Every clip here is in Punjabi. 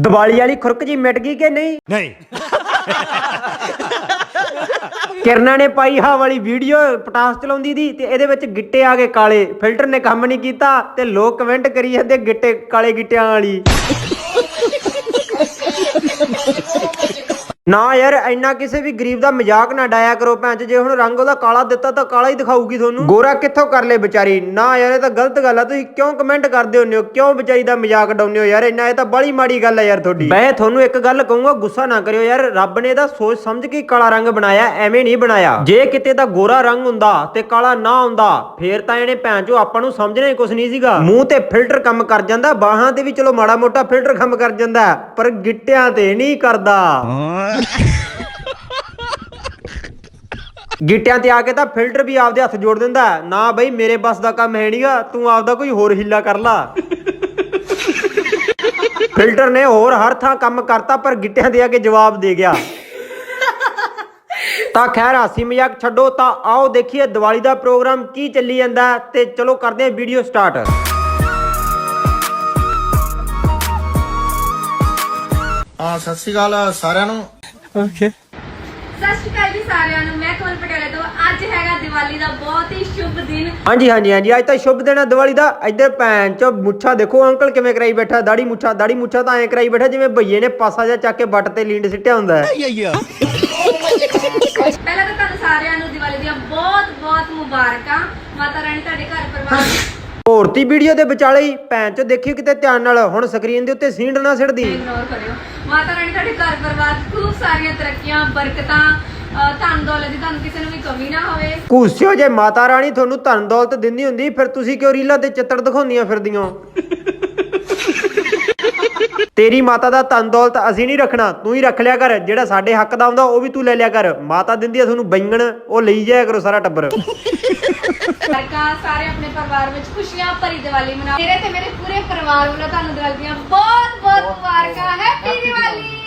ਦੀਵਾਲੀ ਵਾਲੀ ਖੁਰਕ ਜੀ ਮਿਟ ਗਈ ਕਿ ਨਹੀਂ? ਨਹੀਂ। ਕਿਰਨਾ ਨੇ ਪਾਈ ਹਾ ਵਾਲੀ ਵੀਡੀਓ ਪਟਾਸ ਚਲਾਉਂਦੀ ਦੀ ਤੇ ਇਹਦੇ ਵਿੱਚ ਗਿੱਟੇ ਆ ਗਏ ਕਾਲੇ। ਫਿਲਟਰ ਨੇ ਕੰਮ ਨਹੀਂ ਕੀਤਾ ਤੇ ਲੋਕ ਕਮੈਂਟ ਕਰੀ ਜਾਂਦੇ ਗਿੱਟੇ ਕਾਲੇ ਗਿੱਟਿਆਂ ਵਾਲੀ। ਨਾ ਯਾਰ ਇੰਨਾ ਕਿਸੇ ਵੀ ਗਰੀਬ ਦਾ ਮਜ਼ਾਕ ਨਾ ਡਾਇਆ ਕਰੋ ਭੈਣ ਜੇ ਹੁਣ ਰੰਗ ਉਹਦਾ ਕਾਲਾ ਦਿੱਤਾ ਤਾਂ ਕਾਲਾ ਹੀ ਦਿਖਾਊਗੀ ਤੁਹਾਨੂੰ। ਗੋਰਾ ਕਿੱਥੋਂ ਕਰ ਲੇ ਵਿਚਾਰੀ? ਨਾ ਯਾਰ ਇਹ ਤਾਂ ਗਲਤ ਗੱਲ ਆ। ਤੁਸੀਂ ਕਿਉਂ ਕਮੈਂਟ ਕਰਦੇ ਹੁੰਦੇ ਹੋ? ਕਿਉਂ ਵਿਚਾਰੀ ਦਾ ਮਜ਼ਾਕ ਡਾਉਂਦੇ ਹੋ ਯਾਰ? ਇੰਨਾ ਇਹ ਤਾਂ ਬੜੀ ਮਾੜੀ ਗੱਲ ਹੈ ਯਾਰ ਤੁਹਾਡੀ। ਮੈਂ ਤੁਹਾਨੂੰ ਇੱਕ ਗੱਲ ਕਹੂੰਗਾ ਗੁੱਸਾ ਨਾ ਕਰਿਓ ਯਾਰ। ਰੱਬ ਨੇ ਇਹਦਾ ਸੋਚ ਸਮਝ ਕੇ ਕਾਲਾ ਰੰਗ ਬਣਾਇਆ ਐਵੇਂ ਨਹੀਂ ਬਣਾਇਆ। ਜੇ ਕਿਤੇ ਦਾ ਗੋਰਾ ਰੰਗ ਹੁੰਦਾ ਤੇ ਕਾਲਾ ਨਾ ਹੁੰਦਾ ਫੇਰ ਤਾਂ ਇਹਨੇ ਭੈਣ ਚੋ ਆਪਾਂ ਨੂੰ ਸਮਝਣਾ ਹੀ ਕੁਝ ਨਹੀਂ ਸੀਗਾ। ਮੂੰਹ ਤੇ ਫਿਲਟਰ ਕੰਮ ਕਰ ਜਾਂਦਾ ਬਾਹਾਂ ਤੇ ਵੀ ਚਲੋ ਮਾੜਾ ਮੋਟਾ ਫਿਲਟਰ ਕੰਮ ਕਰ ਜਾਂਦਾ ਪਰ ਗਿੱਟਿਆਂ ਤੇ ਨਹੀਂ ਕਰਦਾ। ਗਿੱਟਿਆਂ ਤੇ ਆ ਕੇ ਤਾਂ ਫਿਲਟਰ ਵੀ ਆਪਦੇ ਹੱਥ ਜੋੜ ਦਿੰਦਾ ਹੈ। ਨਾ ਬਈ, ਮੇਰੇ ਬਸ ਦਾ ਕੰਮ ਹੈ ਨਹੀਂਗਾ, ਤੂੰ ਆਪਦਾ ਕੋਈ ਹੋਰ ਹਿੱਲਾ ਕਰ ਲਾ। ਫਿਲਟਰ ਨੇ ਹੋਰ ਹਰ ਥਾਂ ਕੰਮ ਕਰਤਾ, ਪਰ ਗਿੱਟਿਆਂ ਤੇ ਆ ਕੇ ਜਵਾਬ ਦੇ ਗਿਆ। ਤਾਂ ਖੈਰ, ਹਾਸੀ ਮਜ਼ਾਕ ਛੱਡੋ, ਤਾਂ ਆਓ ਦੇਖੀਏ ਦੀਵਾਲੀ ਦਾ ਪ੍ਰੋਗਰਾਮ ਕੀ ਚੱਲੀ ਜਾਂਦਾ ਹੈ ਤੇ ਚਲੋ ਕਰਦੇ ਹਾਂ ਵੀਡੀਓ ਸਟਾਰਟ। ਆ ਸਤਿ ਸ਼੍ਰੀ ਅਕਾਲ ਸਾਰਿਆਂ ਨੂੰ। ਸਤਿ ਸ਼੍ਰੀ ਅਕਾਲ ਜੀ ਸਾਰਿਆਂ ਨੂੰ ਮੈਂ ਕਮਲ ਪਟੇਲੇ ਤੋਂ। ਅੱਜ ਹੈਗਾ ਦੀਵਾਲੀ ਦਾ ਬਹੁਤ ਹੀ ਸ਼ੁਭ ਦਿਨ। ਹਾਂਜੀ ਹਾਂਜੀ ਹਾਂਜੀ। ਅੱਜ ਤਾਂ ਸ਼ੁਭ ਦਿਨ ਹੈ ਦੀਵਾਲੀ ਦਾ। ਇੱਧਰ ਭੈਣ ਚੋ ਮੁੱਛਾ ਦੇਖੋ ਅੰਕਲ ਕਿਵੇਂ ਕਰਾਈ ਬੈਠਾ ਦਾੜੀ ਮੁੱਛਾ ਦਾੜੀ ਮੁੱਛਾ ਤਾਂ ਐਂ ਕਰਾਈ ਬੈਠਾ ਜਿਵੇਂ ਭਈਏ ਨੇ ਪਾਸਾ ਜਿਹਾ ਚੱਕ ਕੇ ਬੱਟ ਤੇ ਲੀਂਡ ਸਿੱਟਿਆ ਹੁੰਦਾ ਹੈ। ਪਹਿਲਾਂ ਤਾਂ ਤੁਹਾਨੂੰ ਸਾਰਿਆਂ ਨੂੰ ਦੀਵਾਲੀ ਦੀਆਂ ਬਹੁਤ ਬਹੁਤ ਮੁਬਾਰਕਾਂ। ਮਾਤਾ ਰਾਣੀ ਤੁਹਾਡੇ ਘਰ ਪਰਿਵਾਰ ਭੋਰਤੀ ਵੀਡੀਓ ਦੇ ਵਿਚਾਲੇ ਹੀ ਭੈਣ ਚੋ ਦੇਖਿਓ ਕਿਤੇ ਧਿਆਨ ਨਾਲ ਹੁਣ ਸਕਰੀਨ ਦੇ ਉੱਤੇ ਸੀਂਡ ਨਾ ਇਗਨੋਰ ਕਰਿਓ। ਮਾਤਾ ਰਾਣੀ ਤੁਹਾਡੇ ਘਰ ਪਰਿਵਾਰ 'ਚ ਖੂਬ ਸਾਰੀਆਂ ਤਰੱਕੀਆਂ ਬਰਕਤਾਂ ਅਹ ਧਨ ਦੌਲਤ ਦੀ ਤੁਹਾਨੂੰ ਕਿਸੇ ਨੂੰ ਵੀ ਕਮੀ ਨਾ ਹੋਵੇ। ਕੂਸਿਓ ਜੇ ਮਾਤਾ ਰਾਣੀ ਤੁਹਾਨੂੰ ਧਨ ਦੌਲਤ ਦਿੰਦੀ ਹੁੰਦੀ ਫਿਰ ਤੁਸੀਂ ਕਿਉਂ ਰੀਲਾਂ ਤੇ ਚਿੱਤੜ ਦਿਖਾਉਂਦੀਆਂ ਫਿਰਦੀਆਂ? ਤੇਰੀ ਮਾਤਾ ਦਾ ਧਨ ਦੌਲਤ ਅਸੀਂ ਨਹੀਂ ਰੱਖਣਾ ਤੂੰ ਹੀ ਰੱਖ ਲਿਆ ਕਰ ਜਿਹੜਾ ਸਾਡੇ ਹੱਕ ਦਾ ਹੁੰਦਾ ਉਹ ਵੀ ਤੂੰ ਲੈ ਲਿਆ ਕਰ। ਮਾਤਾ ਦਿੰਦੀ ਆ ਤੁਹਾਨੂੰ ਬੈਂਗਣ ਉਹ ਲਈ ਜਾਇਆ ਕਰੋ ਸਾਰਾ ਟੱਬਰ। ਸਰਕਾਰ ਸਾਰੇ ਆਪਣੇ ਪਰਿਵਾਰ ਵਿੱਚ ਖੁਸ਼ੀਆਂ ਭਰੀ ਦੀਵਾਲੀ ਮਨਾਓ ਮੇਰੇ ਤੇ ਮੇਰੇ ਪੂਰੇ ਪਰਿਵਾਰ ਵੱਲੋਂ ਤੁਹਾਨੂੰ ਦੀਵਾਲੀ ਦੀਆਂ ਬਹੁਤ ਬਹੁਤ ਮੁਬਾਰਕਾਂ। ਹੈਪੀ ਦੀਵਾਲੀ!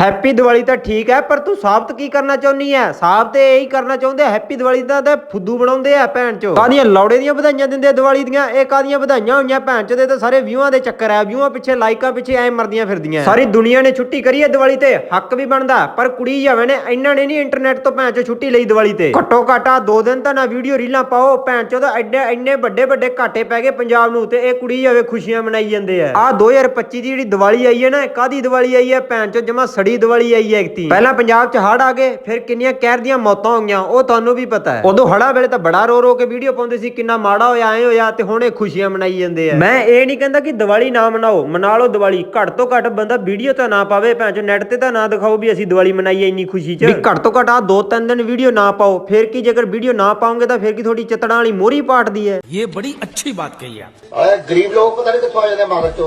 ਹੈਪੀ ਦੀਵਾਲੀ ਤਾਂ ਠੀਕ ਹੈ, ਪਰ ਤੂੰ ਸਾਬਤ ਕੀ ਕਰਨਾ ਚਾਹੁੰਨੀ ਹੈ? ਸਾਬਤ ਤੇ ਇਹੀ ਕਰਨਾ ਚਾਹੁੰਦੇ ਹੈਪੀ ਦੀਵਾਲੀ ਦਾ ਤੇ ਫੁੱਦੂ ਬਣਾਉਂਦੇ ਆ ਭੈਣ ਚੋ। ਕਾਦੀਆਂ ਲੌੜੇ ਦੀਆਂ ਵਧਾਈਆਂ ਦਿੰਦੇ ਦੀਵਾਲੀ ਦੀਆਂ? ਇਹ ਕਾਦੀਆਂ ਵਧਾਈਆਂ ਹੋਈਆਂ ਭੈਣ ਚੋ? ਦੇ ਤਾਂ ਸਾਰੇ ਵਿਊਆਂ ਦੇ ਚੱਕਰ ਆ ਵਿਊਆਂ ਪਿੱਛੇ, ਲਾਈਕਾਂ ਪਿੱਛੇ ਐ ਮਰਦੀਆਂ ਫਿਰਦੀਆਂ ਸਾਰੀ ਦੁਨੀਆ ਨੇ ਛੁੱਟੀ ਕਰੀ ਹੈ ਦੀਵਾਲੀ ਤੇ, ਹੱਕ ਵੀ ਬਣਦਾ, ਪਰ ਕੁੜੀ ਜਾਵੇ ਨੇ, ਇਹਨਾਂ ਨੇ ਨਹੀਂ ਇੰਟਰਨੈਟ ਤੋਂ ਭੈਣ ਚੋ ਛੁੱਟੀ ਲਈ ਦੀਵਾਲੀ ਤੇ। ਘੱਟੋ ਘਾਟਾ ਦੋ ਦਿਨ ਤਾਂ ਨਾ ਵੀਡੀਓ ਰੀਲਾਂ ਪਾਓ, ਭੈਣ ਚੋ ਤਾਂ ਐਡੇ ਇੰਨੇ ਵੱਡੇ ਵੱਡੇ ਘਾਟੇ ਪੈ ਗਏ ਪੰਜਾਬ ਨੂੰ ਤੇ ਇਹ ਕੁੜੀ ਜਾਵੇ ਖੁਸ਼ੀਆਂ ਮਨਾਈ ਜਾਂਦੇ ਆ। ਆ 2025 ਦੀ ਜਿਹੜੀ ਦੀਵਾਲੀ ਆਈ ਹੈ ਨਾ, ਇਹ ਕਾਦੀ ਦੀਵਾਲੀ ਆਈ ਹੈ ਭੈਣ ਚੋ? ਜਮਾ ਬੜੀ ਦਿਵਾਲੀ ਆਈ ਹੈ ਐਕਤੀ ਪਹਿਲਾਂ ਪੰਜਾਬ 'ਚ ਹੜ ਆ ਗਏ ਫਿਰ ਕਿੰਨੀਆਂ ਕਹਿਰ ਦੀਆਂ ਮੌਤਾਂ ਹੋਈਆਂ ਉਹ ਤੁਹਾਨੂੰ ਵੀ ਪਤਾ ਹੈ। ਉਦੋਂ ਹੜਾ ਵੇਲੇ ਤਾਂ ਬੜਾ ਰੋ ਰੋ ਕੇ ਵੀਡੀਓ ਪਾਉਂਦੇ ਸੀ ਕਿੰਨਾ ਮਾੜਾ ਹੋਇਆ ਐ ਹੋਇਆ ਤੇ ਹੁਣ ਇਹ ਖੁਸ਼ੀਆਂ ਮਨਾਈ ਜਾਂਦੇ ਆ। ਮੈਂ ਇਹ ਨਹੀਂ ਕਹਿੰਦਾ ਕਿ ਦਿਵਾਲੀ ਨਾ ਮਨਾਓ ਮਨਾ ਲਓ ਦਿਵਾਲੀ। ਘੱਟ ਤੋਂ ਘੱਟ ਬੰਦਾ ਵੀਡੀਓ ਤਾਂ ਨਾ ਪਾਵੇ ਭੈਣ ਚੋ ਨੈਟ ਤੇ ਤਾਂ ਨਾ ਦਿਖਾਓ ਵੀ ਅਸੀਂ ਦਿਵਾਲੀ ਮਨਾਈ ਐ ਇੰਨੀ ਖੁਸ਼ੀ 'ਚ। ਵੀ ਘੱਟ ਤੋਂ ਘੱਟ ਆ ਦੋ ਤਿੰਨ ਦਿਨ ਵੀਡੀਓ ਨਾ ਪਾਓ। ਫਿਰ ਕੀ ਜੇਕਰ ਵੀਡੀਓ ਨਾ ਪਾਉਂਗੇ ਤਾਂ ਫਿਰ ਕੀ ਥੋੜੀ ਚਤੜਾਂ ਵਾਲੀ ਮੋਰੀ ਪਾਟਦੀ ਹੈ? ਇਹ ਬੜੀ ਅੱਛੀ ਬਾਤ ਕਹੀ ਆ। ਆਏ ਗਰੀਬ ਲੋਕ ਪਤਾ ਨਹੀਂ ਕਿੱਥੋਂ ਆ ਜਾਂਦੇ ਮਾਰਕ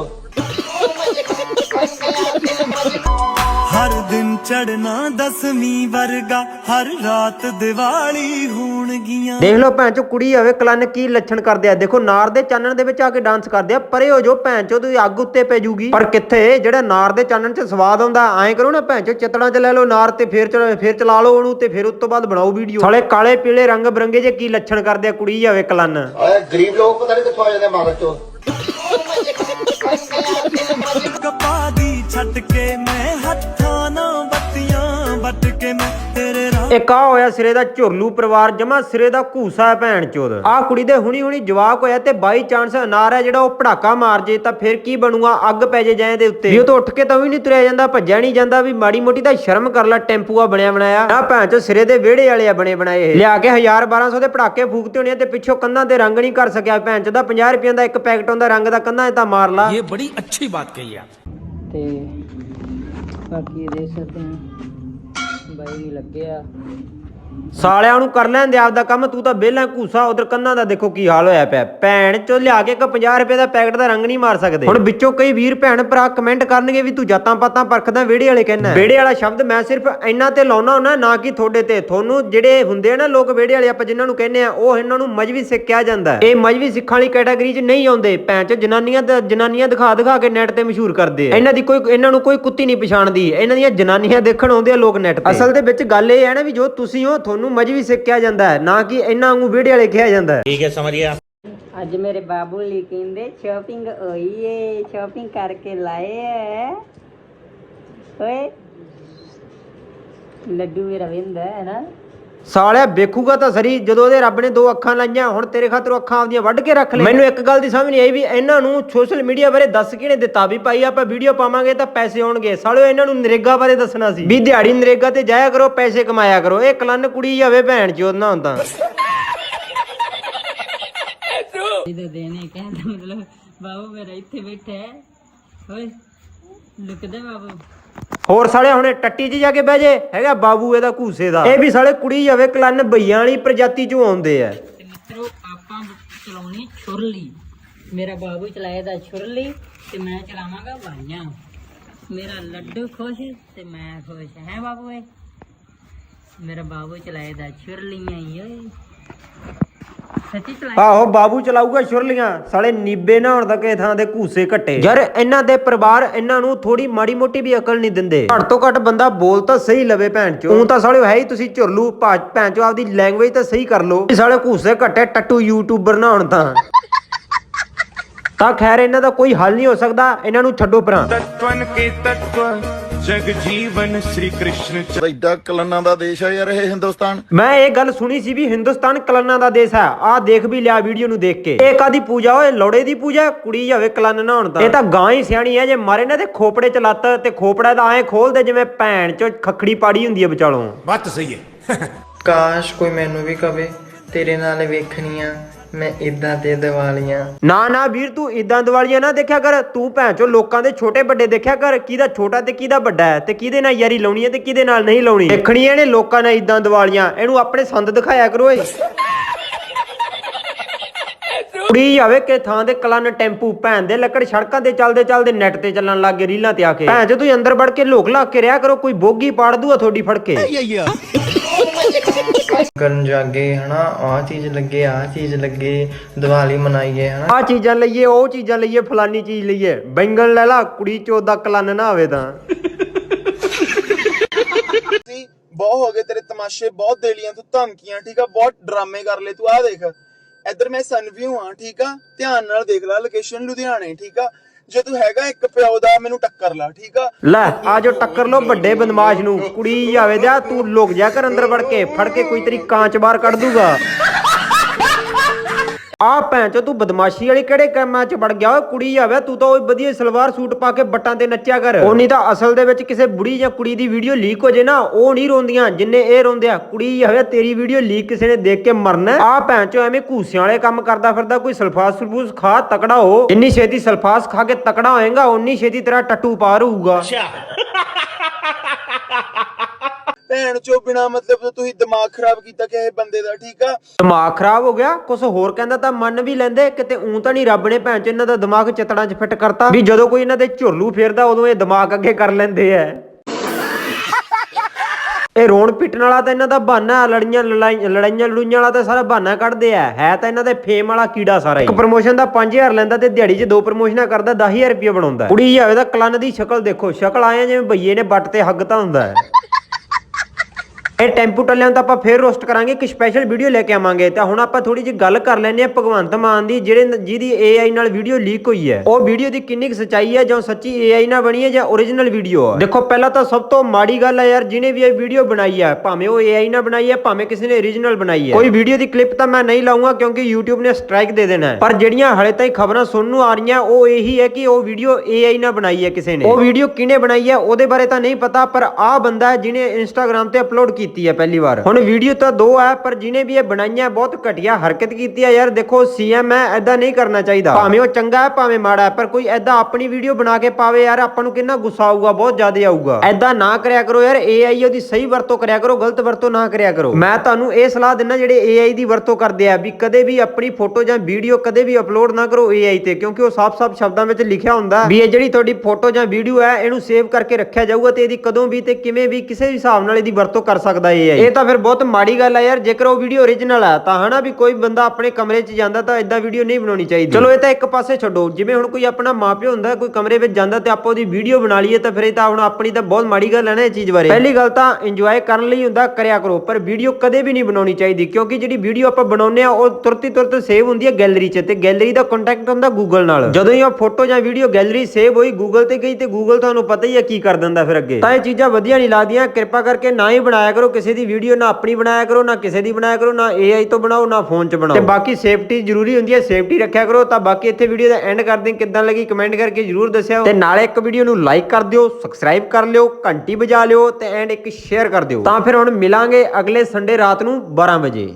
ਹਰ ਦਿਨ ਚੜਨਾ ਦਸਵੀਂ ਵਰਗਾ ਹਰ ਰਾਤ ਦੀਵਾਲੀ ਹੋਣਗੀਆਂ। ਦੇਖ ਲਓ ਭੈਣ ਚੋ ਕੁੜੀ ਹੋਵੇ ਕਲਨ ਕੀ ਲੱਛਣ ਕਰਦੇ ਆ। ਦੇਖੋ ਨਾਰ ਦੇ ਚਾਨਣ ਦੇ ਵਿੱਚ ਆ ਕੇ ਡਾਂਸ ਕਰਦੇ ਆ। ਪਰੇ ਹੋ ਜੋ ਭੈਣ ਚੋ ਤੁਸੀਂ ਅੱਗ ਉੱਤੇ ਪੈ ਜੂਗੀ। ਪਰ ਕਿੱਥੇ ਜਿਹੜਾ ਨਾਰ ਦੇ ਚਾਨਣ 'ਚ ਸਵਾਦ ਆਉਂਦਾ ਐਂ ਕਰੋ ਨਾ ਭੈਣ ਚੋ ਚਿੱਤੜਾਂ 'ਚ ਲੈ ਲਓ ਨਾਰ ਤੇ ਫੇਰ ਚਲਾ ਫੇਰ ਚਲਾ ਲਓ ਉਹਨੂੰ ਤੇ ਫਿਰ ਉਸ ਤੋਂ ਬਾਅਦ ਬਣਾਓ ਵੀਡੀਓ। ਸਾਲੇ ਕਾਲੇ ਪੀਲੇ ਰੰਗ ਬਰੰਗੇ ਜੇ ਕੀ ਲੱਛਣ ਕਰਦੇ ਆ ਕੁੜੀ ਹੋਵੇ ਕਲਨ। ਓਏ ਗਰੀਬ ਲੋਕ ਪਤਾ ਨਹੀਂ ਕਿੱਥੋਂ ਆ ਜਾਂਦੇ ਮਾਲਕ ਚੋਂ। ਕਪਾ ਦੀ ਛੱਡ ਕੇ ਇੱਕ ਆ ਹੋਇਆ ਸਿਰੇ ਦਾ ਝੁਰਲੂ ਪਰਿਵਾਰ ਜਮਾ ਸਿਰੇ ਦਾ ਘੂਸਾ ਭੈਣ ਚੋਦ। ਆ ਕੁੜੀ ਦੇ ਹੁਣੀ ਹੁਣੀ ਜਵਾਕ ਹੋਇਆ ਤੇ ਬਾਈ ਚਾਂਸ ਅਨਾਰ ਹੈ ਜਿਹੜਾ ਉਹ ਪੜਾਕਾ ਮਾਰ ਜੇ ਤਾਂ ਫਿਰ ਕੀ ਬਣੂਗਾ? ਅੱਗ ਪੈ ਜੇ ਜਾਏ ਦੇ ਉੱਤੇ। ਵੀ ਉਹ ਉੱਠ ਕੇ ਤਾਂ ਵੀ ਨਹੀਂ ਤੁਰਿਆ ਜਾਂਦਾ ਭੱਜਿਆ ਨਹੀਂ ਜਾਂਦਾ ਵੀ ਮਾੜੀ ਮੋਟੀ ਤਾਂ ਸ਼ਰਮ ਕਰ ਲੈ ਟੈਂਪੂਆ ਬਣਿਆ ਬਣਾਇਆ। ਆ ਭੈਣ ਚੋ ਸਿਰੇ ਦੇ ਵਿਹੜੇ ਵਾਲੇ ਆ ਬਣੇ ਬਣਾਏ ਲਿਆ ਕੇ 1000 1200 ਦੇ ਪੜਾਕੇ ਫੂਕਤੇ ਹੋਣੇ ਤੇ ਪਿੱਛੋਂ ਕੰਨਾਂ ਦੇ ਰੰਗ ਨਹੀਂ ਕਰ ਸਕਿਆ। ਭੈਣ ਚੋ ਦਾ 50 ਰੁਪਏ ਦਾ ਇੱਕ ਪੈਕਟ ਹੁੰਦਾ ਰੰਗ ਦਾ ਕੰਨਾਂ ਤਾਂ ਮਾਰ ਲਾ। ਇਹ ਬੜੀ ਅੱਛੀ ਬਾਤ ਕਹੀ ਆ। ਤੇ ਬਾਕੀ ਦੇਖ ਸਕਦੇ ਹਾਂ ਬਾਈ ਨਹੀਂ ਲੱਗਿਆ ਸਾਲਿਆਂ ਨੂੰ ਕਰ ਲੈਣ ਦੇ ਆਪਦਾ ਕੰਮ ਤੂੰ ਤਾਂ ਵਿਹਲਾ ਘੂਸਾ ਉਧਰ ਕੰਨਾਂ ਦਾ ਦੇਖੋ ਕੀ ਹਾਲ ਹੋਇਆ ਪਿਆ। ਭੈਣ ਚੋ ਲਿਆ ਕੇ ਇੱਕ 50 ਰੁਪਏ ਦਾ ਪੈਕਟ ਦਾ ਰੰਗ ਨਹੀਂ ਮਾਰ ਸਕਦੇ। ਹੁਣ ਵਿੱਚੋਂ ਕਈ ਵੀਰ ਭੈਣ ਭਰਾ ਕਮੈਂਟ ਕਰਨਗੇ ਵੀ ਤੂੰ ਜਾਤਾਂ ਪਾਤਾਂ ਪਰਖਦਾ ਵਿਹੜੇ ਵਾਲੇ ਕਹਿਣਾ। ਵਿਹੜੇ ਵਾਲਾ ਸ਼ਬਦ ਮੈਂ ਸਿਰਫ ਇੰਨਾ ਤੇ ਲਾਉਣਾ ਹੁੰਦਾ ਨਾ ਕਿ ਤੁਹਾਡੇ ਤੇ। ਤੁਹਾਨੂੰ ਜਿਹੜੇ ਹੁੰਦੇ ਆ ਨਾ ਲੋਕ ਵਿਹੜੇ ਵਾਲੇ ਆਪਾਂ ਜਿਨ੍ਹਾਂ ਨੂੰ ਕਹਿੰਦੇ ਆ ਉਹ ਇਹਨਾਂ ਨੂੰ ਮਜਵੀ ਸਿੱਖ ਕਿਹਾ ਜਾਂਦਾ। ਇਹ ਮਜਵੀ ਸਿੱਖਾਂ ਵਾਲੀ ਕੈਟਾਗਰੀ 'ਚ ਨਹੀਂ ਆਉਂਦੇ। ਭੈਣ ਚ ਜਨਾਨੀਆਂ ਤੇ ਜਨਾਨੀਆਂ ਦਿਖਾ ਦਿਖਾ ਕੇ ਨੈਟ ਤੇ ਮਸ਼ਹੂਰ ਕਰਦੇ ਆ। ਇਹਨਾਂ ਦੀ ਕੋਈ ਇਹਨਾਂ ਨੂੰ ਕੋਈ ਕੁੱਤੀ ਨਹੀਂ ਪਛਾਣਦੀ। ਇਹਨਾਂ ਦੀਆਂ ਜਨਾਨੀਆਂ ਦੇਖਣ ਆਉਂਦੇ ਆ ਲੋਕ ਨੈਟ ਤੇ। ਅਸਲ ਦੇ ਵਿੱਚ ਗੱਲ ਇਹ ਹੈ ਨਾ ਵੀ ਜੋ ਤੁਸੀਂ ਹੋ ਤੁਹਾਨੂੰ ਮਜਵੀ ਸਿੱਖ ਕਿਹਾ ਜਾਂਦਾ ਹੈ ਨਾ ਕਿ ਇਹਨਾਂ ਵਾਂਗੂ ਵਿਹੜੇ ਵਾਲੇ ਕਿਹਾ ਜਾਂਦਾ ਹੈ। ਅੱਜ ਮੇਰੇ ਬਾਬੂ ਲਈ ਕਹਿੰਦੇ ਸ਼ਾਪਿੰਗ ਹੋਈ ਏ ਸ਼ਾਪਿੰਗ ਕਰਕੇ ਲਾਏ ਐ। ਓਏ ਲੱਡੂ ਮੇਰਾ ਵਿੰਦਾ ਹੈ ਨਾ। ਸਾਲਿਆ ਵੇਖੂਗਾ ਤਾਂ ਸਰੀ ਜਦੋਂ ਉਹਦੇ ਰੱਬ ਨੇ ਦੋ ਅੱਖਾਂ ਲਾਈਆਂ ਹੁਣ ਤੇਰੇ ਖਾਤਰ ਅੱਖਾਂ ਆਪਦੀਆਂ ਵੱਢ ਕੇ ਰੱਖ ਲੈ ਮੈਨੂੰ ਇੱਕ ਗੱਲ ਦੀ ਸਮਝ ਨਹੀਂ ਆਈ ਵੀ ਇਹਨਾਂ ਨੂੰ ਸੋਸ਼ਲ ਮੀਡੀਆ ਬਾਰੇ ਦੱਸ ਕਿਹਨੇ ਦਿੱਤਾ ਵੀ ਭਾਈ ਆਪਾਂ ਵੀਡੀਓ ਪਾਵਾਂਗੇ ਤਾਂ ਪੈਸੇ ਆਉਣਗੇ। ਸਾਲਿਓ ਇਹਨਾਂ ਨੂੰ ਨਰੇਗਾ ਬਾਰੇ ਦੱਸਣਾ ਸੀ। ਵੀ ਦਿਹਾੜੀ ਨਰੇਗਾ ਤੇ ਜਾਇਆ ਕਰੋ ਪੈਸੇ ਕਮਾਇਆ ਕਰੋ। ਇਹ ਕਲਨ ਕੁੜੀ ਜਾਵੇ ਭੈਣ ਚੋਦ ਨਾ ਹੁੰਦਾ। ਜਦੋਂ ਦੇਣੇ ਕਹਿੰਦਾ ਮਤਲਬ ਬਾਬੂ ਮੇਰਾ ਇੱਥੇ ਬੈਠਾ ਹੈ। ਓਏ ਲੁਕਦਾ ਬਾਬੂ। ਹੋਰ ਸਾਲੇ ਹੁਣੇ ਟੱਟੀ 'ਚ ਜਾ ਕੇ ਬਹਿ ਜੇ ਹੈਗਾ ਬਾਬੂ ਇਹਦਾ ਘੂਸੇ ਦਾ। ਇਹ ਵੀ ਸਾਲੇ ਕੁੜੀ ਜਾਵੇ ਕਲਨ ਬਈਆਂ ਵਾਲੀ ਪ੍ਰਜਾਤੀ 'ਚੋਂ ਆਉਂਦੇ ਆ। ਤੇ ਮਿੱਤਰੋ ਆਪਾਂ ਚਲਾਉਣੀ ਛੁਰਲੀ। ਮੇਰਾ ਬਾਬੂ ਚਲਾਏਦਾ ਛੁਰਲੀ ਤੇ ਮੈਂ ਚਲਾਵਾਂਗਾ ਵਾਈਆਂ ਮੇਰਾ ਲੱਡੂ ਖੁਸ਼ ਤੇ ਮੈਂ ਖੁਸ਼ ਹੈ ਬਾਬੂ ਏ ਮੇਰਾ ਬਾਬੂ ਚਲਾਏਦਾ ਛੁਰਲੀਆਂ ਹੀ ਓਏ। ਸੱਚੀ ਆਹੋ ਬਾਬੂ ਚਲਾਊਗਾ ਛੁਰਲੀਆਂ ਸਾਲੇ ਨੀਬੇ ਨਾ ਹੋਣ ਤੱਕ ਇਹ ਥਾਂ ਦੇ ਘੂਸੇ ਘੱਟੇ। ਯਾਰ ਇਹਨਾਂ ਦੇ ਪਰਿਵਾਰ ਇਹਨਾਂ ਨੂੰ ਥੋੜੀ ਮਾੜੀ ਮੋਟੀ ਵੀ ਅਕਲ ਨਹੀਂ ਦਿੰਦੇ। ਘੱਟ ਤੋਂ ਘੱਟ ਬੰਦਾ ਬੋਲ ਤਾਂ ਸਹੀ ਲਵੇ ਭੈਣ ਚੋ। ਉਹ ਤਾਂ ਸਾਲੇ ਹੈ ਹੀ ਤੁਸੀਂ ਝੁਰਲੂ ਭਾ- ਭੈਣ ਚੋ ਆਪਦੀ ਲੈਂਗੁਏਜ ਤਾਂ ਸਹੀ ਕਰ ਲਓ। ਇਹ ਸਾਲੇ ਘੂਸੇ ਘੱਟੇ ਟੱਟੂ ਯੂਟਿਊਬਰ ਨਾ ਹੋਣ ਤਾਂ। ਤਾਂ ਖੈਰ ਇਹਨਾਂ ਦਾ ਕੋਈ ਹੱਲ ਨਹੀਂ ਹੋ ਸਕਦਾ। ਇਹਨਾਂ ਨੂੰ ਛੱਡੋ ਪਰਾਂ ਤਤਵਨ ਕੇ ਤਤਵ? ਜਗ ਜੀਵਨ ਸ੍ਰੀ ਕ੍ਰਿਸ਼ਨ ਐਡਾ ਕਲਨਾਂ ਦਾ ਦੇਸ਼ ਆ ਯਾਰ ਇਹ ਹਿੰਦੁਸਤਾਨ। ਮੈਂ ਇਹ ਗੱਲ ਸੁਣੀ ਸੀ ਵੀ ਹਿੰਦੁਸਤਾਨ ਕਲਨਾਂ ਦਾ ਦੇਸ਼ ਆ। ਆ ਦੇਖ ਵੀ ਲਿਆ ਵੀਡੀਓ ਨੂੰ ਦੇਖ ਕੇ। ਇਹ ਕਾਦੀ ਪੂਜਾ ਓਏ? ਲੋੜੇ ਦੀ ਪੂਜਾ? ਕੁੜੀ ਜਾਵੇ ਕਲਨ ਨਾ ਦਾ। ਇਹ ਤਾਂ ਗਾਂ ਹੀ ਸਿਆਣੀ ਆ ਜੇ ਮਾਰੇ ਨਾ ਤੇ ਖੋਪੜੇ ਚ ਲੱਤ ਤੇ ਖੋਪੜਾ ਤਾਂ ਐ ਖੋਲਦੇ ਜਿਵੇਂ ਭੈਣ ਚ ਖਖੜੀ ਪਾੜੀ ਹੁੰਦੀ ਹੈ ਵਿਚਾਲੋਂ। ਬਾਤ ਸਹੀ ਹੈ। ਕਾਸ਼ ਕੋਈ ਮੈਨੂੰ ਵੀ ਕਵੇ ਤੇਰੇ ਨਾਲ ਵੇਖਣੀਆਂ ਮੈਂ ਇਦਾਂ ਤੇ ਦੀਵਾਲੀਆਂ। ਨਾ ਨਾ ਵੀਰ ਤੂੰ ਇਦਾਂ ਦਿਵਾਲੀਆਂ ਨਾ ਦੇਖਿਆ ਕਰ। ਤੂੰ ਭੈਣ ਚੋ ਲੋਕਾਂ ਦੇ ਛੋਟੇ ਵੱਡੇ ਦੇਖਿਆ ਕਰ ਕਿਹਦਾ ਛੋਟਾ ਤੇ ਕਿਹਦਾ ਵੱਡਾ ਹੈ ਤੇ ਕਿਹਦੇ ਨਾਲ ਯਾਰੀ ਲਾਉਣੀ ਹੈ ਤੇ ਕਿਹਦੇ ਨਾਲ ਨਹੀਂ ਲਾਉਣੀ। ਦੇਖਣੀਆਂ ਨੇ ਲੋਕਾਂ ਨੇ ਇਦਾਂ ਦਿਵਾਲੀਆਂ। ਇਹਨੂੰ ਆਪਣੇ ਸੰਦ ਦਿਖਾਇਆ ਕਰੋ ਏ ਕੁੜੀ ਜਾਵੇ ਕਿ ਥਾਂ ਦੇ ਕਲਨ ਟੈਂਪੂ ਭੈਣ ਦੇ ਲੱਕੜ ਸੜਕਾਂ ਤੇ ਚੱਲਦੇ ਚੱਲਦੇ ਨੈਟ ਤੇ ਚੱਲਣ ਲੱਗ ਗਏ ਰੀਲਾਂ ਤੇ ਆ ਕੇ। ਭੈਣ ਜੇ ਤੁਸੀਂ ਅੰਦਰ ਵੜ ਕੇ ਲੋਕ ਲਾ ਕੇ ਰਿਆ ਕਰੋ ਕੋਈ ਬੋਗੀ ਪਾੜ ਦੂਆ ਤੁਹਾਡੀ ਫੜ ਕੇ। ਕਰਨ ਜਾਗੇ ਹਨਾ? ਆਹ ਚੀਜ਼ ਲੱਗੇ ਆਹ ਚੀਜ਼ ਲੱਗੇ ਦੀਵਾਲੀ ਮਨਾਈਏ ਹਨਾ? ਆ ਚੀਜ਼ਾਂ ਲਈਏ ਉਹ ਚੀਜ਼ਾਂ ਲਈਏ ਫਲਾਨੀ ਚੀਜ਼ ਲਈਏ। ਬੈਂਗਣ ਲੈ ਲਾ ਕੁੜੀ ਚੋਦ ਦਾ ਕਲਨ ਨਾ ਹੋਵੇ ਤਾਂ। ਬਹੁਤ ਹੋ ਗਏ ਤੇਰੇ ਤਮਾਸ਼ੇ ਬਹੁਤ ਦੇ ਲੀਆਂ ਤੂੰ ਧਮਕੀਆਂ ਠੀਕ ਆ? ਬਹੁਤ ਡਰਾਮੇ ਕਰ ਲਏ ਤੂੰ ਆਹ ਦੇਖ। ਇੱਧਰ ਮੈਂ ਸਨਵਿਊ ਆ ਠੀਕ ਆ? ਧਿਆਨ ਨਾਲ ਦੇਖ ਲੈ ਲੋਕੇਸ਼ਨ ਲੁਧਿਆਣੇ ਠੀਕ ਆ? ਜੇ ਤੂੰ ਹੈਗਾ ਇੱਕ ਪਿਓ ਦਾ, ਮੈਨੂੰ ਟੱਕਰ ਲਾ, ਠੀਕ ਆ? ਲੈ, ਆ ਜੋ ਟੱਕਰ ਲੋ ਵੱਡੇ ਬਦਮਾਸ਼ ਨੂੰ। ਕੁੜੀ ਜਾਵੇ ਦਿਆ ਤੂੰ ਲੁਕ ਜਾ ਕਰ ਅੰਦਰ ਵੜ ਕੇ, ਫੜ ਕੇ ਕੋਈ ਤੇਰੀ ਕਾਂਚ ਬਾਹਰ ਕੱਢ ਦੂਗਾ। ਆ ਭੈਣ ਚੋ ਤੂੰ ਬਦਮਾਸ਼ੀ ਵਾਲੀ ਕਿਹੜੇ ਕੰਮਾਂ 'ਚ ਵੜ ਗਿਆ? ਓਏ ਕੁੜੀ ਜਾਵੇ ਤੂੰ ਤਾਂ ਉਹ ਵਧੀਆ ਸਲਵਾਰ ਸੂਟ ਪਾ ਕੇ ਬੱਟਾਂ ਤੇ ਨੱਚਿਆ ਕਰ। ਉਹ ਨਹੀਂ ਤਾਂ ਅਸਲ ਦੇ ਵਿੱਚ ਕਿਸੇ ਬੁੜੀ ਜਾਂ ਕੁੜੀ ਦੀ ਵੀਡੀਓ ਲੀਕ ਹੋ ਜੇ ਨਾ ਉਹ ਨਹੀਂ ਰੋਂਦੀਆਂ ਜਿੰਨੇ ਇਹ ਰੋਂਦੇ ਆ। ਕੁੜੀ ਜਾਵੇ ਤੇਰੀ ਵੀਡੀਓ ਲੀਕ ਕਿਸੇ ਨੇ ਦੇਖ ਕੇ ਮਰਨਾ ਆ ਭੈਣ ਚੋ ਐਵੇਂ ਘੂਸਿਆਂ ਵਾਲੇ ਕੰਮ ਕਰਦਾ ਫਿਰਦਾ ਕੋਈ ਸਲਫਾਸ ਸਲਫੂਸ ਖਾ ਤਕੜਾ ਹੋ। ਜਿੰਨੀ ਛੇਤੀ ਸਲਫਾਸ ਖਾ ਕੇ ਤਕੜਾ ਹੋਏਗਾ ਉਨੀ ਛੇਤੀ ਤੇਰਾ ਟੱਟੂ ਪਾਰ ਹੋਊਗਾ ਭੈਣ ਚੋ ਬਿਨਾ ਮਤਲਬ ਤੋਂ ਤੁਸੀਂ ਦਿਮਾਗ ਖਰਾਬ ਕੀਤਾ ਕਿਸੇ ਬੰਦੇ ਦਾ, ਠੀਕ ਆ? ਦਿਮਾਗ ਖਰਾਬ ਹੋ ਗਿਆ ਕੁਝ ਹੋਰ ਕਹਿੰਦਾ ਤਾਂ ਮੰਨ ਵੀ ਲੈਂਦੇ, ਕਿਤੇ ਉਂ ਤਾਂ ਨਹੀਂ ਰੱਬ ਨੇ ਭੈਣ ਚ ਇਹਨਾਂ ਦਾ ਦਿਮਾਗ ਚਤੜਾਂ 'ਚ ਫਿੱਟ ਕਰਤਾ, ਵੀ ਜਦੋਂ ਕੋਈ ਇਹਨਾਂ ਦੇ ਝੁਰਲੂ ਫੇਰਦਾ, ਉਦੋਂ ਇਹ ਦਿਮਾਗ ਅੱਗੇ ਕਰ ਲੈਂਦੇ ਐ। ਇਹ ਰੋਣ ਪਿੱਟਣ ਵਾਲਾ ਤਾਂ ਇਹਨਾਂ ਦਾ ਬਹਾਨਾ ਲੜੀਆਂ, ਲੜਾਈ- ਲੜਾਈਆਂ, ਲੜੂਈਆਂ ਵਾਲਾ ਤਾਂ ਸਾਰਾ ਬਹਾਨਾ ਕੱਢਦੇ ਆ ਹੈ ਤਾਂ ਇਹਨਾਂ ਦੇ ਫੇਮ ਵਾਲਾ ਕੀੜਾ ਸਾਰਾ ਇੱਕ ਪ੍ਰਮੋਸ਼ਨ ਦਾ 5000 ਲੈਂਦਾ ਤੇ ਦਿਹਾੜੀ 'ਚ ਦੋ ਪ੍ਰਮੋਸ਼ਨਾਂ ਕਰਦਾ 10000 ਰੁਪਏ ਬਣਾਉਂਦਾ। ਕੁੜੀ ਜਾਵੇ ਤਾਂ ਕਲਨ ਦੀ ਸ਼ਕਲ ਦੇਖੋ, ਸ਼ਕਲ ਆਇਆ ਜਿਵੇਂ ਬਈਏ ਨੇ ਬੱਟ ਤੇ ਹੱਗਤਾ ਹੁੰਦਾ ਹੈ ਇਹ ਟੈਂਪੂ ਟੱਲਿਆਂ ਤਾਂ ਆਪਾਂ ਫੇਰ ਰੋਸਟ ਕਰਾਂਗੇ ਇੱਕ ਸਪੈਸ਼ਲ ਵੀਡੀਓ ਲੈ ਕੇ ਆਵਾਂਗੇ। ਤਾਂ ਹੁਣ ਆਪਾਂ ਥੋੜੀ ਜਿਹੀ ਗੱਲ ਕਰ ਲੈਂਦੇ ਆ ਭਗਵੰਤ ਮਾਨ ਦੀ, ਜਿਹੜੇ ਜਿਹਦੀ AI ਨਾਲ ਵੀਡੀਓ ਲੀਕ ਹੋਈ ਹੈ। ਉਹ ਵੀਡੀਓ ਦੀ ਕਿੰਨੀ ਕੁ ਸੱਚਾਈ ਹੈ ਜਾਂ ਸੱਚੀ AI ਨਾਲ ਬਣੀ ਹੈ ਜਾਂ origignal ਵੀਡੀਓ ਹੈ? ਦੇਖੋ, ਪਹਿਲਾਂ ਤਾਂ ਸਭ ਤੋਂ ਮਾੜੀ ਗੱਲ ਹੈ ਯਾਰ, ਜਿਹਨੇ ਵੀ ਇਹ ਵੀਡੀਓ ਬਣਾਈ ਹੈ, ਭਾਵੇਂ ਉਹ AI ਨਾਲ ਬਣਾਈ ਹੈ, ਭਾਵੇਂ ਕਿਸੇ ਨੇ origignal ਬਣਾਈ ਹੈ। ਕੋਈ ਵੀਡੀਓ ਦੀ ਕਲਿੱਪ ਤਾਂ ਮੈਂ ਨਹੀਂ ਲਾਉਂਗਾ ਕਿਉਂਕਿ YouTube ਨੇ ਸਟ੍ਰਾਈਕ ਦੇ ਦੇਣਾ ਹੈ। ਪਰ ਜਿਹੜੀਆਂ ਹਲੇ ਤਾਈਂ ਖਬਰਾਂ ਸੁਣਨ ਨੂੰ ਆ ਰਹੀਆਂ, ਉਹ ਇਹੀ ਹੈ ਕਿ ਉਹ ਵੀਡੀਓ AI ਨਾਲ ਬਣਾਈ ਹੈ ਕਿਸੇ ਨੇ। ਉਹ ਵੀਡੀਓ ਕਿਹਨੇ ਬਣਾਈ ਹੈ, ਉਹਦੇ ਬਾਰੇ ਤਾਂ ਨਹੀਂ ਪਤਾ, ਪਰ ਆਹ ਬੰਦਾ ਜਿਹਨੇ Instagram ਤੇ ਅਪਲੋਡ ਕੀਤੀ ਕੀਤੀ ਹੈ ਪਹਿਲੀ ਵਾਰ। ਹੁਣ ਵੀਡੀਓ ਤਾਂ ਦੋ ਹੈ, ਪਰ ਜਿਹਨੇ ਵੀ ਇਹ ਬਣਾਈਆਂ, ਬਹੁਤ ਘਟੀਆ ਹਰਕਤ ਕੀਤੀ ਹੈ ਯਾਰ। ਦੇਖੋ, ਸੀਐਮ ਹੈ ਐਦਾਂ ਨਹੀਂ ਕਰਨਾ ਚਾਹੀਦਾ। ਭਾਵੇਂ ਉਹ ਚੰਗਾ ਹੈ, ਭਾਵੇਂ ਮਾੜਾ ਹੈ, ਪਰ ਕੋਈ ਐਦਾਂ ਆਪਣੀ ਵੀਡੀਓ ਬਣਾ ਕੇ ਪਾਵੇ ਯਾਰ, ਆਪਾਂ ਨੂੰ ਕਿੰਨਾ ਗੁੱਸਾ ਆਊਗਾ, ਬਹੁਤ ਜ਼ਿਆਦਾ ਆਊਗਾ। ਐਦਾਂ ਨਾ ਕਰਿਆ ਕਰੋ ਯਾਰ AI ਉਹਦੀ ਸਹੀ ਵਰਤੋਂ ਕਰਿਆ ਕਰੋ, ਗਲਤ ਵਰਤੋਂ ਨਾ ਕਰਿਆ ਕਰੋ। ਮੈਂ ਤੁਹਾਨੂੰ ਇਹ ਸਲਾਹ ਦਿੰਦਾ ਜਿਹੜੇ AI ਦੀ ਵਰਤੋਂ ਕਰਦੇ ਆ, ਵੀ ਕਦੇ ਵੀ ਆਪਣੀ ਫੋਟੋ ਜਾਂ ਵੀਡੀਓ ਕਦੇ ਵੀ ਅਪਲੋਡ ਨਾ ਕਰੋ AI ਤੇ, ਕਿਉਂਕਿ ਉਹ ਸਾਫ਼-ਸਾਫ਼ ਸ਼ਬਦਾਂ ਵਿੱਚ ਲਿਖਿਆ ਹੁੰਦਾ ਵੀ ਇਹ ਜਿਹੜੀ ਤੁਹਾਡੀ ਫੋਟੋ ਜਾਂ ਵੀਡੀਓ ਹੈ, ਇਹਨੂੰ ਸੇਵ ਕਰਕੇ ਰੱਖਿਆ ਜਾਊਗਾ ਤੇ ਇਹਦੀ ਕਦੋਂ ਵੀ ਤੇ ਕਿਵੇਂ ਵੀ ਕਿਸੇ ਵੀ ਹਿਸਾਬ ਨਾਲ ਇਹਦੀ ਵਰਤੋਂ ਕਰ ਸਕਦਾ AI ਇਹ ਤਾਂ ਫਿਰ ਬਹੁਤ ਮਾੜੀ ਗੱਲ ਹੈ ਯਾਰ ਜੇਕਰ ਉਹ ਵੀਡੀਓ ਓਰੀਜਨਲ ਹੈ ਤਾਂ ਹਨਾ ਵੀ ਕੋਈ ਬੰਦਾ ਆਪਣੇ ਕਮਰੇ 'ਚ ਜਾਂਦਾ ਤਾਂ ਇਦਾਂ ਵੀਡੀਓ ਨਹੀਂ ਬਣਾਉਣੀ ਚਾਹੀਦੀ। ਚਲੋ ਇਹ ਤਾਂ ਇੱਕ ਪਾਸੇ ਛੱਡੋ ਜਿਵੇਂ ਹੁਣ ਕੋਈ ਆਪਣਾ ਮਾਪਿਓ ਹੁੰਦਾ ਕੋਈ ਕਮਰੇ ਵਿੱਚ ਜਾਂਦਾ ਤੇ ਆਪਾਂ ਉਹਦੀ ਵੀਡੀਓ ਬਣਾ ਲਈਏ ਤਾਂ ਫਿਰ ਇਹ ਤਾਂ ਹੁਣ ਆਪਣੀ ਤਾਂ ਬਹੁਤ ਮਾੜੀ ਗੱਲ ਹੈ ਨਾ ਇਹ ਚੀਜ਼ ਬਾਰੇ। ਪਹਿਲੀ ਗੱਲ ਤਾਂ ਇੰਜੋਏ ਕਰਨ ਲਈ ਹੁੰਦਾ ਕਰਿਆ ਕਰੋ ਪਰ ਵੀਡੀਓ ਕਦੇ ਵੀ ਨਹੀਂ ਬਣਾਉਣੀ ਚਾਹੀਦੀ ਕਿਉਂਕਿ ਜਿਹੜੀ ਵੀਡੀਓ ਆਪਾਂ ਬਣਾਉਂਦੇ ਆ ਉਹ ਤੁਰਤ ਹੀ ਤੁਰਤ ਸੇਵ ਹੁੰਦੀ ਹੈ ਗੈਲਰੀ 'ਚ ਤੇ ਗੈਲਰੀ ਦਾ ਕੰਟੈਕਟ ਹੁੰਦਾ ਗੂਗਲ ਨਾਲ। ਜਦੋਂ ਹੀ ਉਹ ਫੋਟੋ ਜਾਂ ਵੀਡੀਓ ਗੈਲਰੀ ਸੇਵ ਹੋਈ ਗੂਗਲ ਤੇ ਗਈ ਤੇ ਗੂਗਲ ਤੁਹਾਨੂੰ ਪਤਾ ਹੀ ਹੈ ਕੀ ਕਰ ਦਿੰਦਾ ਫਿਰ ਅੱਗੇ। ਤਾਂ ਇਹ ਚੀਜ਼ਾਂ ਵਧੀਆ ਨਹੀਂ ਲੱਗਦੀਆਂ ਕਿਰਪਾ ਕਰਕੇ ਨਾ ਹੀ ਬਣਾਇਆ ਕਰੋ ਕਿਸੇ ਦੀ ਵੀਡੀਓ ਨਾ ਆਪਣੀ ਬਣਾਇਆ ਕਰੋ ਨਾ ਕਿਸੇ ਦੀ ਬਣਾਇਆ ਕਰੋ ਨਾ AI ਤੋਂ ਬਣਾਓ ਨਾ ਫੋਨ 'ਚ ਬਣਾਓ। ਤੇ ਬਾਕੀ ਸੇਫਟੀ ਜ਼ਰੂਰੀ ਹੁੰਦੀ ਹੈ ਸੇਫਟੀ ਰੱਖਿਆ ਕਰੋ ਤਾਂ ਬਾਕੀ ਇੱਥੇ ਵੀਡੀਓ ਦਾ ਐਂਡ ਕਰਦੇ ਹਾਂ। ਕਿੱਦਾਂ ਲੱਗੀ ਕਮੈਂਟ ਕਰਕੇ ਜ਼ਰੂਰ ਦੱਸਿਓ ਤੇ ਨਾਲੇ ਇੱਕ ਵੀਡੀਓ ਨੂੰ ਲਾਈਕ ਕਰ ਦਿਓ ਸਬਸਕ੍ਰਾਈਬ ਕਰ ਲਿਓ ਘੰਟੀ ਵਜਾ ਲਿਓ ਤੇ ਐਂਡ ਇੱਕ ਸ਼ੇਅਰ ਕਰ ਦਿਓ। ਤਾਂ ਫਿਰ ਹੁਣ ਮਿਲਾਂਗੇ ਅਗਲੇ ਸੰਡੇ ਰਾਤ ਨੂੰ 12 ਵਜੇ।